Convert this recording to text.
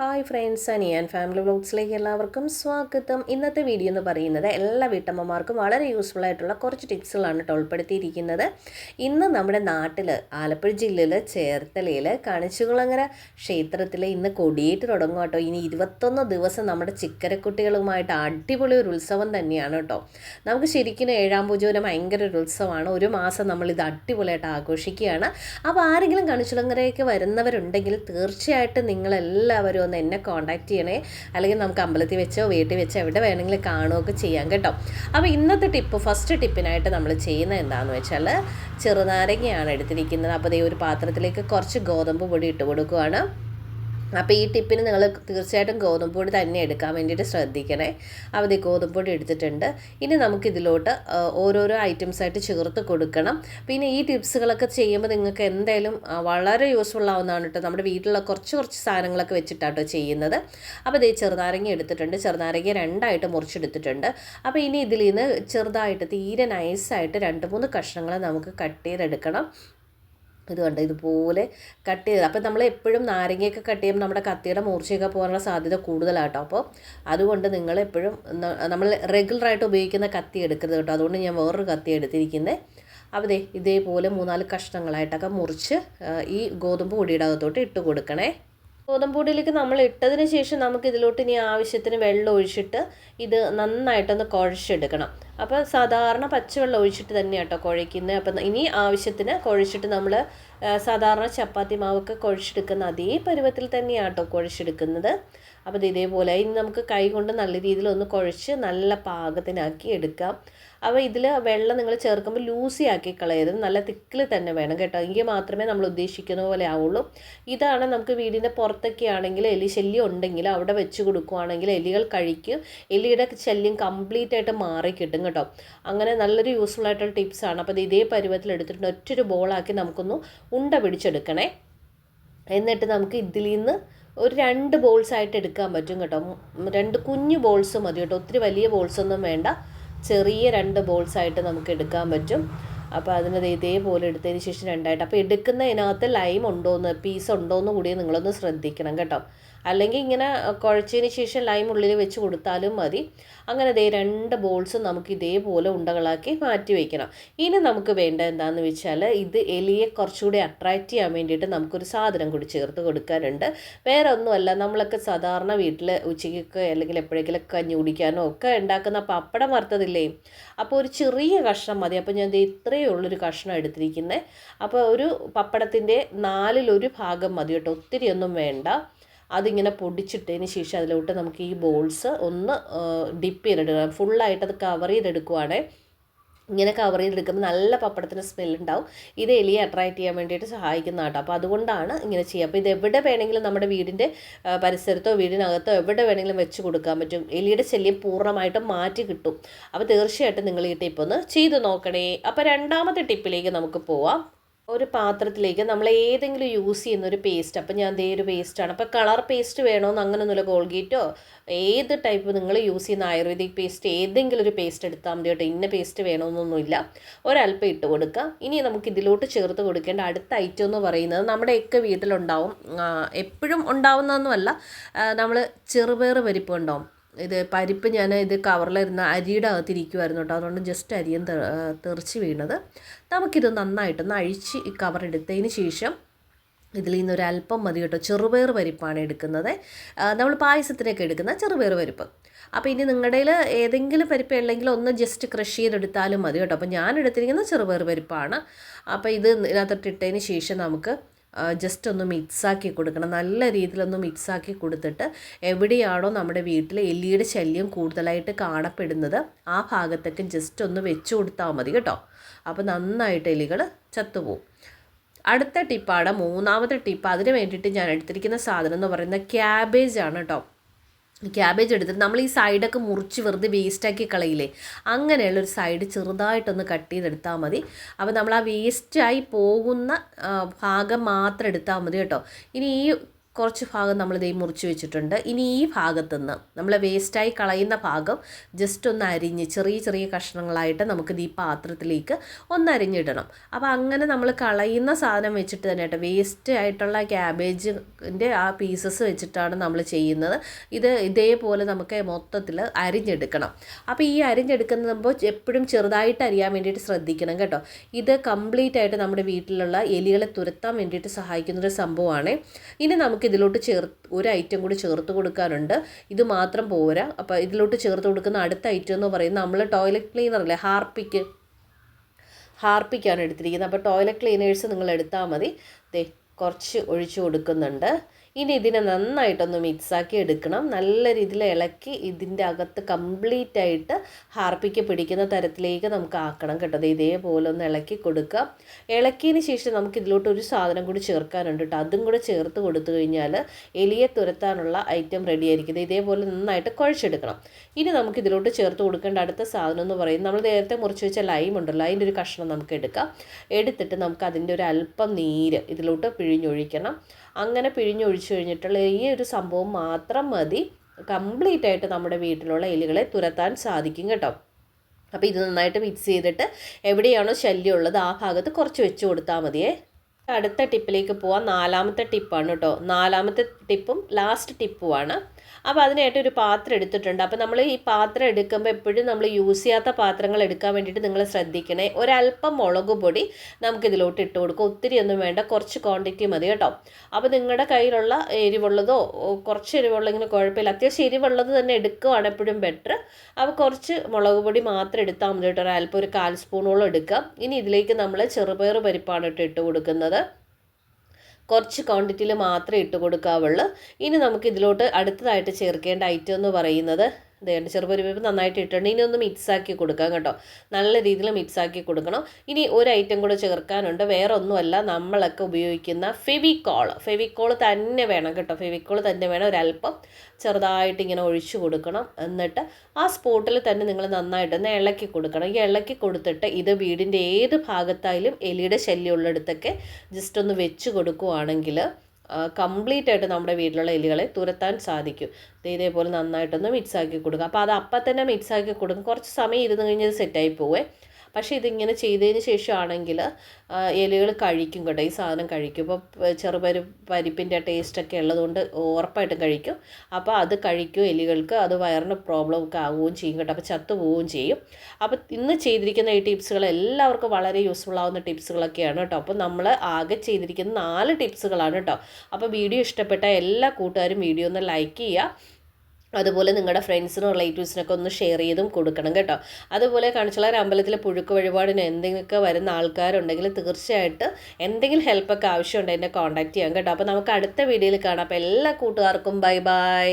Hi friends അനിയൻ family വ്ലോഗ്സിലേക്ക് എല്ലാവർക്കും സ്വാഗതം. ഇന്നത്തെ വീഡിയോ എന്ന് പറയുന്നത് എല്ലാ വീട്ടമ്മമാർക്കും വളരെ യൂസ്ഫുൾ ആയിട്ടുള്ള കുറച്ച് ടിപ്സുകളാണ് കേട്ടോ ഉൾപ്പെടുത്തിയിരിക്കുന്നത്. ഇന്ന് നമ്മുടെ നാട്ടിൽ ആലപ്പുഴ ജില്ലയിൽ ചേർത്തലയിൽ കണിച്ചുകുളങ്ങര ക്ഷേത്രത്തിൽ ഇന്ന് കൊടിയേറ്റ് തുടങ്ങും കേട്ടോ. ഇനി ഇരുപത്തൊന്ന് ദിവസം നമ്മുടെ ചിക്കരക്കുട്ടികളുമായിട്ട് അടിപൊളി ഒരു ഉത്സവം തന്നെയാണ് കേട്ടോ. നമുക്ക് ശരിക്കും ഏഴാം പൂജോരം ഭയങ്കര ഒരു ഉത്സവമാണ്. ഒരു മാസം നമ്മൾ ഇത് അടിപൊളിയായിട്ട് ആഘോഷിക്കുകയാണ്. അപ്പോൾ ആരെങ്കിലും കണിച്ചുളങ്ങരയ്ക്ക് വരുന്നവരുണ്ടെങ്കിൽ തീർച്ചയായിട്ടും നിങ്ങളെല്ലാവരും ഒന്ന് എന്നെ കോൺടാക്റ്റ് ചെയ്യണേ. അല്ലെങ്കിൽ നമുക്ക് അമ്പലത്തിൽ വെച്ചോ വീട്ടിൽ വെച്ചോ എവിടെ വേണമെങ്കിലും കാണുകയൊക്കെ ചെയ്യാം കേട്ടോ. അപ്പോൾ ഇന്നത്തെ ടിപ്പ് ഫസ്റ്റ് ടിപ്പിനായിട്ട് നമ്മൾ ചെയ്യുന്നത് എന്താണെന്ന് വെച്ചാൽ ചെറുനാരങ്ങയാണ് എടുത്തിരിക്കുന്നത്. അപ്പോൾ ഈ ഒരു പാത്രത്തിലേക്ക് കുറച്ച് ഗോതമ്പ് പൊടി ഇട്ട് കൊടുക്കുകയാണ് അപ്പോൾ ഈ ടിപ്പിന് നിങ്ങൾ തീർച്ചയായിട്ടും ഗോതമ്പ് പൊടി തന്നെ എടുക്കാൻ വേണ്ടിയിട്ട് ശ്രദ്ധിക്കണേ. അവധി ഗോതമ്പ് പൊടി എടുത്തിട്ടുണ്ട്. ഇനി നമുക്ക് ഇതിലോട്ട് ഓരോരോ ഐറ്റംസ് ആയിട്ട് ചേർത്ത് കൊടുക്കണം. പിന്നെ ഈ ടിപ്സുകളൊക്കെ ചെയ്യുമ്പോൾ നിങ്ങൾക്ക് എന്തായാലും വളരെ യൂസ്ഫുൾ ആവുന്നതാണ് കേട്ടോ നമ്മുടെ വീട്ടിലുള്ള കുറച്ച് കുറച്ച് സാധനങ്ങളൊക്കെ വെച്ചിട്ടാട്ടോ ചെയ്യുന്നത്. അപ്പോൾ ഇതേ ചെറുനാരങ്ങ എടുത്തിട്ടുണ്ട്. ചെറുനാരങ്ങ രണ്ടായിട്ട് മുറിച്ചെടുത്തിട്ടുണ്ട്. അപ്പോൾ ഇനി ഇതിൽ നിന്ന് ചെറുതായിട്ട് തീരെ നൈസായിട്ട് രണ്ട് മൂന്ന് കഷ്ണങ്ങൾ നമുക്ക് കട്ട് ചെയ്തെടുക്കണം. ഇത് കണ്ട? ഇതുപോലെ കട്ട് ചെയ്ത് അപ്പോൾ നമ്മൾ എപ്പോഴും നാരങ്ങയൊക്കെ കട്ട് ചെയ്യുമ്പോൾ നമ്മുടെ കത്തിയുടെ മൂർച്ചയൊക്കെ പോകാനുള്ള സാധ്യത കൂടുതലാട്ടോ. അപ്പോൾ അതുകൊണ്ട് നിങ്ങൾ എപ്പോഴും നമ്മൾ റെഗുലറായിട്ട് ഉപയോഗിക്കുന്ന കത്തി എടുക്കരുത് കേട്ടോ. അതുകൊണ്ട് ഞാൻ വേറൊരു കത്തി എടുത്തിരിക്കുന്നത് അപ്പോൾ ഇതേപോലെ മൂന്നാൽ കഷ്ണങ്ങളായിട്ടൊക്കെ മുറിച്ച് ഈ ഗോതമ്പ് പൊടിയുടെ അകത്തോട്ട് ഇട്ട് കൊടുക്കണേ. ഗോതമ്പ് പൊടിയിലേക്ക് നമ്മൾ ഇട്ടതിന് ശേഷം നമുക്ക് ഇതിലോട്ട് ഇനി ആവശ്യത്തിന് വെള്ളം ഒഴിച്ചിട്ട് ഇത് നന്നായിട്ടൊന്ന് കുഴച്ചെടുക്കണം. അപ്പോൾ സാധാരണ പച്ചവെള്ളം ഒഴിച്ചിട്ട് തന്നെയാണ് കേട്ടോ കുഴയ്ക്കുന്നത് അപ്പം ഇനി ആവശ്യത്തിന് കുഴച്ചിട്ട് നമ്മൾ സാധാരണ ചപ്പാത്തി മാവൊക്കെ കുഴച്ചെടുക്കുന്ന അതേ പരുവത്തിൽ തന്നെയാണ് കേട്ടോ കുഴച്ചെടുക്കുന്നത്. അപ്പോൾ ഇതേപോലെ ഇനി നമുക്ക് കൈ കൊണ്ട് നല്ല രീതിയിൽ ഒന്ന് കുഴച്ച് നല്ല പാകത്തിനാക്കി എടുക്കാം. അപ്പോൾ ഇതിൽ വെള്ളം നിങ്ങൾ ചേർക്കുമ്പോൾ ലൂസി ആക്കി കളയരുത്. നല്ല തിക്കിൽ തന്നെ വേണം കേട്ടോ. എങ്കിൽ മാത്രമേ നമ്മൾ ഉദ്ദേശിക്കുന്ന പോലെ ആവുള്ളൂ. ഇതാണ് നമുക്ക് വീടിന്റെ പുറത്തൊക്കെ ആണെങ്കിൽ എലി ശല്യം ഉണ്ടെങ്കിൽ അവിടെ വെച്ച് കൊടുക്കുവാണെങ്കിൽ എലികൾ കഴിക്കും. എലിയുടെ ശല്യം കംപ്ലീറ്റ് ആയിട്ട് മാറി കിട്ടും. കേട്ടോ. അങ്ങനെ നല്ലൊരു യൂസ്ഫുൾ ആയിട്ടുള്ള ടിപ്സാണ് അപ്പോൾ ഇത് പരുവത്തിൽ എടുത്തിട്ട് ഒറ്റൊരു ബോളാക്കി നമുക്കൊന്ന് ഉണ്ട പിടിച്ചെടുക്കണേ. എന്നിട്ട് നമുക്ക് ഇതിൽ നിന്ന് ഒരു രണ്ട് ബോൾസ് ആയിട്ട് എടുക്കാൻ പറ്റും കേട്ടോ. രണ്ട് കുഞ്ഞു ബോൾസ് മതി കേട്ടോ. ഒത്തിരി വലിയ ബോൾസ് ഒന്നും വേണ്ട. ചെറിയ രണ്ട് ബോൾസ് ആയിട്ട് നമുക്ക് എടുക്കാൻ പറ്റും. അപ്പോൾ അതിന് ഇതേപോലെ എടുത്തതിന് ശേഷം രണ്ടായിട്ട്. അപ്പോൾ എടുക്കുന്നതിനകത്ത് ലൈം ഉണ്ടോയെന്ന് പീസ് ഉണ്ടോയെന്ന് കൂടി നിങ്ങളൊന്ന് ശ്രദ്ധിക്കണം കേട്ടോ. അല്ലെങ്കിൽ ഇങ്ങനെ കുഴച്ചതിന് ശേഷം ലൈം ഉള്ളിൽ വെച്ച് കൊടുത്താലും മതി. അങ്ങനെ ദേ രണ്ട് ബോൾസ് നമുക്ക് ഇതേപോലെ ഉണ്ടകളാക്കി മാറ്റി വയ്ക്കണം ഇനി നമുക്ക് വേണ്ട എന്താണെന്ന് വെച്ചാൽ ഇത് എലിയെ കുറച്ചുകൂടി അട്രാക്റ്റ് ചെയ്യാൻ വേണ്ടിയിട്ട് നമുക്കൊരു സാധനം കൂടി ചേർത്ത് കൊടുക്കാനുണ്ട്. വേറെ ഒന്നുമല്ല നമ്മളൊക്കെ സാധാരണ വീട്ടിൽ ഉച്ചയ്ക്കൊക്കെ അല്ലെങ്കിൽ എപ്പോഴെങ്കിലും കഞ്ഞി കുടിക്കാനോ ഒക്കെ ഉണ്ടാക്കുന്ന പപ്പടം വറുത്തതില്ലേ? അപ്പോൾ ഒരു ചെറിയ കഷ്ണം മതി. അപ്പോൾ ഞാൻ ഇത്രയേ ഉള്ളൊരു കഷ്ണം എടുത്തിരിക്കുന്നത് അപ്പോൾ ഒരു പപ്പടത്തിന്റെ നാലിലൊരു ഭാഗം മതി കേട്ടോ. ഒത്തിരി ഒന്നും വേണ്ട. അതിങ്ങനെ പൊടിച്ചിട്ടതിന് ശേഷം അതിലോട്ട് നമുക്ക് ഈ ബോൾസ് ഒന്ന് ഡിപ്പ് ചെയ്തെടുക്കണം ഫുള്ളായിട്ട് അത് കവർ ചെയ്തെടുക്കുവാണേ. ഇങ്ങനെ കവർ ചെയ്തെടുക്കുമ്പോൾ നല്ല പപ്പടത്തിന് സ്മെല്ലുണ്ടാവും ഇത് എലിയെ അട്രാക്റ്റ് ചെയ്യാൻ വേണ്ടിയിട്ട് സഹായിക്കുന്ന കേട്ടോ അപ്പോൾ അതുകൊണ്ടാണ് ഇങ്ങനെ ചെയ്യുക. അപ്പോൾ ഇത് എവിടെ വേണമെങ്കിലും നമ്മുടെ വീടിന്റെ പരിസരത്തോ വീടിനകത്തോ എവിടെ വേണമെങ്കിലും വെച്ച് കൊടുക്കാൻ പറ്റും. എലിയുടെ ശല്യം പൂർണമായിട്ടും മാറ്റി കിട്ടും. അപ്പോൾ തീർച്ചയായിട്ടും നിങ്ങൾ ഈ ടിപ്പ് ഒന്ന് ചെയ്ത് നോക്കണേ. അപ്പോൾ രണ്ടാമത്തെ ടിപ്പിലേക്ക് നമുക്ക് പോവാം. ഒരു പാത്രത്തിലേക്ക് നമ്മൾ ഏതെങ്കിലും യൂസ് ചെയ്യുന്ന ഒരു പേസ്റ്റ് അപ്പം ഞാൻ ദേ ഒരു പേസ്റ്റാണ് അപ്പോൾ കളർ പേസ്റ്റ് വേണമെന്ന് അങ്ങനൊന്നുമില്ല കോൾഗേറ്റോ ഏത് ടൈപ്പ് നിങ്ങൾ യൂസ് ചെയ്യുന്ന ആയുർവേദിക് പേസ്റ്റ് ഏതെങ്കിലും ഒരു പേസ്റ്റ് എടുത്താൽ മതി കേട്ടോ. ഇന്ന പേസ്റ്റ് വേണമെന്നൊന്നുമില്ല ഒരല്പം ഇട്ട് കൊടുക്കുക ഇനി നമുക്ക് ഇതിലോട്ട് ചേർത്ത് കൊടുക്കേണ്ട അടുത്ത ഐറ്റം എന്ന് പറയുന്നത് നമ്മുടെയൊക്കെ വീട്ടിലുണ്ടാവും എപ്പോഴും ഉണ്ടാവുന്നതൊന്നുമല്ല നമ്മൾ ചെറുപയർ പരിപ്പ് ഉണ്ടാവും ഇത് പരിപ്പ് ഞാൻ ഇത് കവറിലിരുന്ന അരിയുടെ അകത്തിരിക്കുമായിരുന്നു കേട്ടോ. അതുകൊണ്ട് ജസ്റ്റ് അരിയും തെറിച്ച് വീണത്. നമുക്കിത് നന്നായിട്ടൊന്ന് അഴിച്ച് ഈ കവർ എടുത്തതിന് ശേഷം ഇതിൽ നിന്ന് ഒരു അല്പം മതി കേട്ടോ. ചെറുപയർ പരിപ്പാണ് എടുക്കുന്നത്. നമ്മൾ പായസത്തിനൊക്കെ എടുക്കുന്ന ചെറുപയർ പരിപ്പ്. അപ്പോൾ ഇനി നിങ്ങളുടെ ഏതെങ്കിലും പരിപ്പ് ഉണ്ടെങ്കിൽ ഒന്ന് ജസ്റ്റ് ക്രഷ് ചെയ്തെടുത്താലും മതി കേട്ടോ. അപ്പോൾ ഞാൻ എടുത്തിരിക്കുന്നത് ചെറുപയർ പരിപ്പാണ്. അപ്പോൾ ഇത് ഇതിനകത്തോട്ട് ഇട്ടതിന് ശേഷം നമുക്ക് ജസ്റ്റ് ഒന്ന് മിക്സാക്കി കൊടുക്കണം. നല്ല രീതിയിലൊന്ന് മിക്സാക്കി കൊടുത്തിട്ട് എവിടെയാണോ നമ്മുടെ വീട്ടിൽ എല്ലിയുടെ ശല്യം കൂടുതലായിട്ട് കാണപ്പെടുന്നത് ആ ഭാഗത്തേക്ക് ജസ്റ്റ് ഒന്ന് വെച്ച് കൊടുത്താൽ മതി കേട്ടോ. അപ്പോൾ നന്നായിട്ട് എലികൾ ചത്തുപോകും അടുത്ത ടിപ്പാണ് മൂന്നാമത്തെ ടിപ്പ്. അതിന് വേണ്ടിയിട്ട് ഞാൻ എടുത്തിരിക്കുന്ന സാധനം എന്ന് പറയുന്നത് ക്യാബേജ് ആണ് കേട്ടോ. ക്യാബേജ് എടുത്തിട്ട് നമ്മൾ ഈ സൈഡൊക്കെ മുറിച്ച് വെറുതെ വേസ്റ്റാക്കി കളയില്ലേ? അങ്ങനെയുള്ള ഒരു സൈഡ് ചെറുതായിട്ടൊന്ന് കട്ട് ചെയ്തെടുത്താൽ മതി. അപ്പോൾ നമ്മൾ ആ വേസ്റ്റായി പോകുന്ന ഭാഗം മാത്രം എടുത്താൽ മതി കേട്ടോ. ഇനി ഈ കുറച്ച് ഭാഗം നമ്മൾ ഇതേ മുറിച്ച് വെച്ചിട്ടുണ്ട്. ഇനി ഈ ഭാഗത്തുനിന്ന് നമ്മൾ വേസ്റ്റായി കളയുന്ന ഭാഗം ജസ്റ്റ് ഒന്ന് അരിഞ്ഞ് ചെറിയ ചെറിയ കഷ്ണങ്ങളായിട്ട് നമുക്ക് ഈ പാത്രത്തിലേക്ക് ഒന്ന് അരിഞ്ഞിടണം. അപ്പോൾ അങ്ങനെ നമ്മൾ കളയുന്ന സാധനം വെച്ചിട്ട് തന്നെ കേട്ടോ വേസ്റ്റ് ആയിട്ടുള്ള ക്യാബേജിന്റെ ആ പീസസ് വെച്ചിട്ടാണ് നമ്മൾ ചെയ്യുന്നത്. ഇത് ഇതേപോലെ നമുക്ക് മൊത്തത്തിൽ അരിഞ്ഞെടുക്കണം. അപ്പോൾ ഈ അരിഞ്ഞെടുക്കുമ്പോൾ എപ്പോഴും ചെറുതായിട്ട് അരിയാൻ വേണ്ടിയിട്ട് ശ്രദ്ധിക്കണം കേട്ടോ. ഇത് കംപ്ലീറ്റ് ആയിട്ട് നമ്മുടെ വീട്ടിലുള്ള എലികളെ തുരത്താൻ വേണ്ടിയിട്ട് സഹായിക്കുന്നൊരു സംഭവമാണ്. ഇനി നമുക്ക് ഇതിലോട്ട് ചേർ ഒരു ഐറ്റം കൂടി ചേർത്ത് കൊടുക്കാനുണ്ട് ഇത് മാത്രം പോരാ. അപ്പോൾ ഇതിലോട്ട് ചേർത്ത് കൊടുക്കുന്ന അടുത്ത ഐറ്റം എന്ന് പറയുന്നത് നമ്മൾ ടോയ്ലറ്റ് ക്ലീനർ അല്ലേ? ഹാർപ്പിക്ക് ഹാർപ്പിക്കാണ് എടുത്തിരിക്കുന്നത്. അപ്പോൾ ടോയ്ലറ്റ് ക്ലീനേഴ്സ് നിങ്ങൾ എടുത്താൽ മതി. ദേ കുറച്ച് ഒഴിച്ചു കൊടുക്കുന്നുണ്ട്. ഇനി ഇതിനെ നന്നായിട്ടൊന്ന് മിക്സാക്കി എടുക്കണം. നല്ല രീതിയിൽ ഇളക്കി ഇതിന്റെ അകത്ത് കംപ്ലീറ്റ് ആയിട്ട് ഹാർപ്പിക്ക് പിടിക്കുന്ന തരത്തിലേക്ക് നമുക്ക് ആക്കണം കേട്ടോ. ഇതേപോലെ ഒന്ന് ഇളക്കി കൊടുക്കുക. ഇളക്കിയതിന് ശേഷം നമുക്ക് ഇതിലോട്ട് ഒരു സാധനം കൂടി ചേർക്കാനുണ്ട് കേട്ടോ. അതും കൂടെ ചേർത്ത് കൊടുത്തു കഴിഞ്ഞാൽ എലിയെ തുരത്താനുള്ള ഐറ്റം റെഡി ആയിരിക്കുന്നത് ഇതേപോലെ നന്നായിട്ട് കുഴച്ചെടുക്കണം. ഇനി നമുക്ക് ഇതിലോട്ട് ചേർത്ത് കൊടുക്കേണ്ട അടുത്ത സാധനം എന്ന് പറയുന്നത് നമ്മൾ നേരത്തെ മുറിച്ച് വെച്ച ലൈം ഉണ്ടല്ലോ. അതിന്റെ ഒരു കഷ്ണം നമുക്ക് എടുക്കാം. എടുത്തിട്ട് നമുക്ക് അതിന്റെ ഒരു അല്പം നീര് ഇതിലോട്ട് പിഴിഞ്ഞൊഴിക്കണം. അങ്ങനെ പിഴിഞ്ഞൊഴിച്ചു കഴിഞ്ഞിട്ടുള്ള ഈ ഒരു സംഭവം മാത്രം മതി. കംപ്ലീറ്റ് ആയിട്ട് നമ്മുടെ വീട്ടിലുള്ള എലികളെ തുരത്താൻ സാധിക്കും കേട്ടോ. അപ്പോൾ ഇത് നന്നായിട്ട് മിക്സ് ചെയ്തിട്ട് എവിടെയാണോ ശല്യം ഉള്ളത് ആ ഭാഗത്ത് കുറച്ച് വെച്ച് കൊടുത്താൽ മതിയേ. അടുത്ത ടിപ്പിലേക്ക് പോവാം. നാലാമത്തെ ടിപ്പാണ് കേട്ടോ. നാലാമത്തെ ടിപ്പും ലാസ്റ്റ് ടിപ്പുമാണ് അപ്പോൾ അതിനായിട്ട് ഒരു പാത്രം എടുത്തിട്ടുണ്ട്. അപ്പോൾ നമ്മൾ ഈ പാത്രം എടുക്കുമ്പോൾ എപ്പോഴും നമ്മൾ യൂസ് ചെയ്യാത്ത പാത്രങ്ങൾ എടുക്കാൻ വേണ്ടിയിട്ട് നിങ്ങൾ ശ്രദ്ധിക്കണേ. ഒരല്പം മുളക് പൊടി നമുക്കിതിലോട്ട് ഇട്ട് കൊടുക്കും. ഒത്തിരി ഒന്നും വേണ്ട കുറച്ച് ക്വാണ്ടിറ്റി മതി കേട്ടോ. അപ്പോൾ നിങ്ങളുടെ കയ്യിലുള്ള എരിവുള്ളതോ കുറച്ച് എരിവുള്ളെങ്കിലും കുഴപ്പമില്ല. അത്യാവശ്യം എരിവുള്ളത് തന്നെ എടുക്കുകയാണ് എപ്പോഴും ബെറ്റർ അപ്പോൾ കുറച്ച് മുളക് പൊടി മാത്രം എടുത്താൽ മതി കേട്ടോ. ഒരല്പം ഒരു കാൽ സ്പൂണോളം എടുക്കുക ഇനി ഇതിലേക്ക് നമ്മൾ ചെറുപയർ പരിപ്പാണ് ഇട്ട് ഇട്ട് കൊടുക്കുന്നത്. കുറച്ച് ക്വാണ്ടിറ്റിയിൽ മാത്രമേ ഇട്ട് കൊടുക്കാവുള്ളൂ. ഇനി നമുക്ക് ഇതിലോട്ട് അടുത്തതായിട്ട് ചേർക്കേണ്ട ഐറ്റം എന്ന് പറയുന്നത് ഇതേണ്ട ചെറുപരിപ്പ് നന്നായിട്ട് ഇട്ടുണ്ട് ഇനി ഒന്ന് മിക്സാക്കി കൊടുക്കാം കേട്ടോ. നല്ല രീതിയിൽ മിക്സാക്കി കൊടുക്കണം. ഇനി ഒരു ഐറ്റം കൂടെ ചേർക്കാനുണ്ട്. വേറെ ഒന്നുമല്ല നമ്മളൊക്കെ ഉപയോഗിക്കുന്ന ഫെവിക്കോൾ ഫെവിക്കോൾ തന്നെ വേണം കേട്ടോ. ഫെവിക്കോൾ തന്നെ വേണം. ഒരല്പം ചെറുതായിട്ട് ഇങ്ങനെ ഒഴിച്ചു കൊടുക്കണം. എന്നിട്ട് ആ സ്പോട്ടിൽ തന്നെ നിങ്ങൾ നന്നായിട്ടൊന്ന് ഇളക്കി കൊടുക്കണം. ഈ ഇളക്കി കൊടുത്തിട്ട് ഇത് വീടിന്റെ ഏത് ഭാഗത്തായാലും എലിയുടെ ശല്യമുള്ളിടത്തൊക്കെ ജസ്റ്റ് ഒന്ന് വെച്ച് കൊടുക്കുവാണെങ്കിൽ കംപ്ലീറ്റ് ആയിട്ട് നമ്മുടെ വീട്ടിലുള്ള എലികളെ തുരത്താൻ സാധിക്കും. ഇതേപോലെ നന്നായിട്ടൊന്ന് മിക്സ് ആക്കി കൊടുക്കുക. അപ്പോൾ അത് അപ്പം തന്നെ മിക്സ് ആക്കി കൊടുക്കും. കുറച്ച് സമയം ഇരുന്ന് കഴിഞ്ഞാൽ സെറ്റായി പോവേ. പക്ഷേ ഇതിങ്ങനെ ചെയ്തതിന് ശേഷമാണെങ്കിൽ എലികൾ കഴിക്കും കേട്ടോ ഈ സാധനം കഴിക്കും. ഇപ്പോൾ ചെറുപരി പരിപ്പിന്റെ ടേസ്റ്റൊക്കെ ഉള്ളതുകൊണ്ട് ഉറപ്പായിട്ടും കഴിക്കും. അപ്പോൾ അത് കഴിക്കും എലികൾക്ക് അത് വയറിന് പ്രോബ്ലം ഒക്കെ ആവുകയും ചെയ്യും കേട്ടോ അപ്പോൾ ചത്തു പോവുകയും ചെയ്യും. അപ്പോൾ ഇന്ന് ചെയ്തിരിക്കുന്ന ഈ ടിപ്സുകൾ എല്ലാവർക്കും വളരെ യൂസ്ഫുൾ ആവുന്ന ടിപ്സുകളൊക്കെയാണ് കേട്ടോ. അപ്പോൾ നമ്മൾ ആകെ ചെയ്തിരിക്കുന്ന നാല് ടിപ്സുകളാണ് കേട്ടോ. അപ്പോൾ വീഡിയോ ഇഷ്ടപ്പെട്ട എല്ലാ കൂട്ടുകാരും വീഡിയോ ഒന്ന് ലൈക്ക് ചെയ്യുക. അതുപോലെ നിങ്ങളുടെ ഫ്രണ്ട്സിനും റിലേറ്റീവ്സിനൊക്കെ ഒന്ന് ഷെയർ ചെയ്തും കൊടുക്കണം കേട്ടോ. അതുപോലെ കാണിച്ചുള്ള അമ്പലത്തിലെ പുഴുക്ക് വഴിപാടിന് എന്തെങ്കിലുമൊക്കെ വരുന്ന ആൾക്കാരുണ്ടെങ്കിൽ തീർച്ചയായിട്ടും എന്തെങ്കിലും ഹെൽപ്പൊക്കെ ആവശ്യമുണ്ടെങ്കിൽ എന്നെ കോൺടാക്ട് ചെയ്യാം കേട്ടോ. അപ്പോൾ നമുക്ക് അടുത്ത വീഡിയോയിൽ കാണാം. അപ്പോൾ എല്ലാ കൂട്ടുകാർക്കും ബൈ ബൈ